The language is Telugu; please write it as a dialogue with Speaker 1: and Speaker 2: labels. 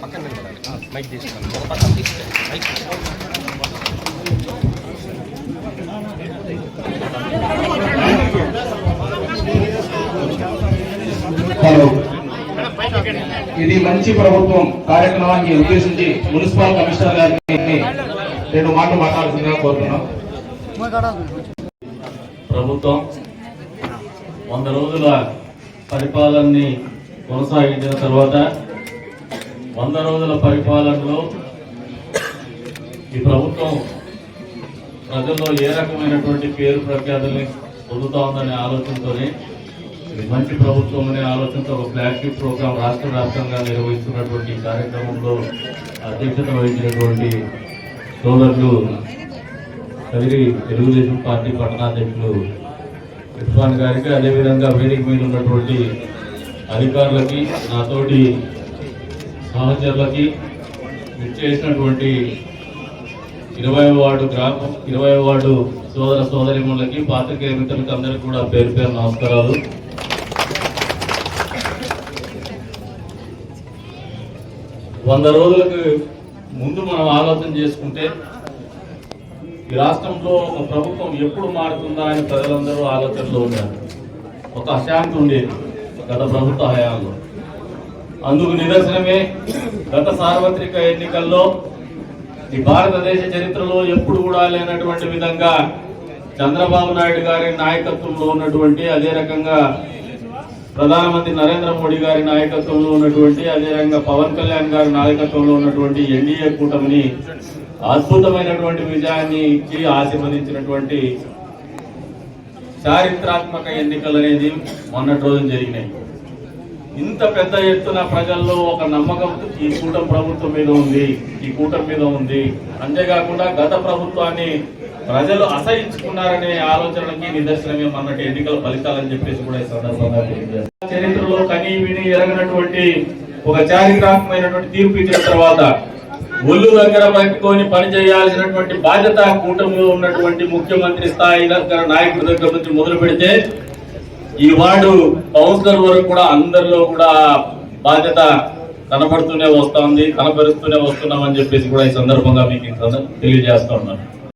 Speaker 1: పక్కన నిలబడాలి. మైక్ తీసుకున్నాను ఒక పక్కన మైక్
Speaker 2: ఇది మంచి ప్రభుత్వం కార్యక్రమాన్ని ఉద్దేశించి మున్సిపల్ కమిషనర్ గారిని రెండు మాటలు మాట్లాడుతుందిగా కోరుతున్నాం.
Speaker 3: ప్రభుత్వం వంద రోజుల పరిపాలనని కొనసాగించిన తర్వాత వంద రోజుల పరిపాలనలో ఈ ప్రభుత్వం ప్రజల్లో ఏ రకమైనటువంటి పేరు ప్రఖ్యాతుల్ని పొందుతా ఉందనే ఆలోచనతోనే మంచి ప్రభుత్వం అనే ఆలోచనతో ఒక ఫ్లాగ్షిప్ ప్రోగ్రాం రాష్ట్ర వ్యాప్తంగా నిర్వహిస్తున్నటువంటి కార్యక్రమంలో అధ్యక్షత వహించినటువంటి సోదరులు కదిరి తెలుగుదేశం పార్టీ పట్టణాధ్యక్షులు ఇర్ఫాన్ గారికి అదేవిధంగా వేదిక మీద ఉన్నటువంటి అధికారులకి నాతోటి సహచరులకి చేసినటువంటి ఇరవై వార్డు గ్రామం ఇరవై వార్డు సోదర సోదరిములకి పాత్రికేయ మిత్రులకి అందరికీ కూడా పేరు పేరు నమస్కారాలు. వంద రోజులకు ముందు మనం ఆలోచన చేసుకుంటే ఈ రాష్ట్రంలో ఒక ప్రభుత్వం ఎప్పుడు మారుతుందా అని ప్రజలందరూ ఆలోచనలో ఉన్నారు. ఒక అశాంతి ఉండేది గత ప్రభుత్వ హయాంలో. అందుకు నిదర్శనమే గత సార్వత్రిక ఎన్నికల్లో ఈ భారతదేశ చరిత్రలో ఎప్పుడు కూడా లేనటువంటి విధంగా చంద్రబాబు నాయుడు గారి నాయకత్వంలో ఉన్నటువంటి అదే రకంగా ప్రధానమంత్రి నరేంద్ర మోడీ గారి నాయకత్వంలో ఉన్నటువంటి అదే రకంగా పవన్ కళ్యాణ్ గారి నాయకత్వంలో ఉన్నటువంటి ఎన్డీఏ కూటమిని అద్భుతమైనటువంటి విజయాన్ని ఇచ్చి ఆశీర్వదించినటువంటి చారిత్రాత్మక ఎన్నికలు అనేది మొన్నటి రోజున జరిగినాయి. ఇంత పెద్ద ఎత్తున ప్రజల్లో ఒక నమ్మకం ఈ కూటమి ప్రభుత్వం మీద ఉంది ఈ కూటమి మీద ఉంది. అంతేకాకుండా గత ప్రభుత్వాన్ని ప్రజలు అసహించుకున్నారనే ఆలోచనకి నిదర్శనమే మొన్నటి ఎన్నికల ఫలితాలని చెప్పేసి కూడా ఈ సందర్భంగా చరిత్రలో కనీ విని ఎరగనటువంటి ఒక చారిత్రాత్మకమైనటువంటి తీర్పు ఇచ్చిన తర్వాత ఒళ్ళు దగ్గర పట్టుకొని పనిచేయాల్సినటువంటి బాధ్యత కూటమిలో ఉన్నటువంటి ముఖ్యమంత్రి స్థాయి దగ్గర నాయకుడి దగ్గర నుంచి మొదలు పెడితే ఈ వార్డు కౌన్సిలర్ వరకు కూడా అందరిలో కూడా బాధ్యత కనబడుతూనే వస్తోంది కనపరుస్తూనే వస్తున్నామని చెప్పేసి కూడా ఈ సందర్భంగా మీకు తెలియజేస్తా ఉన్నాను.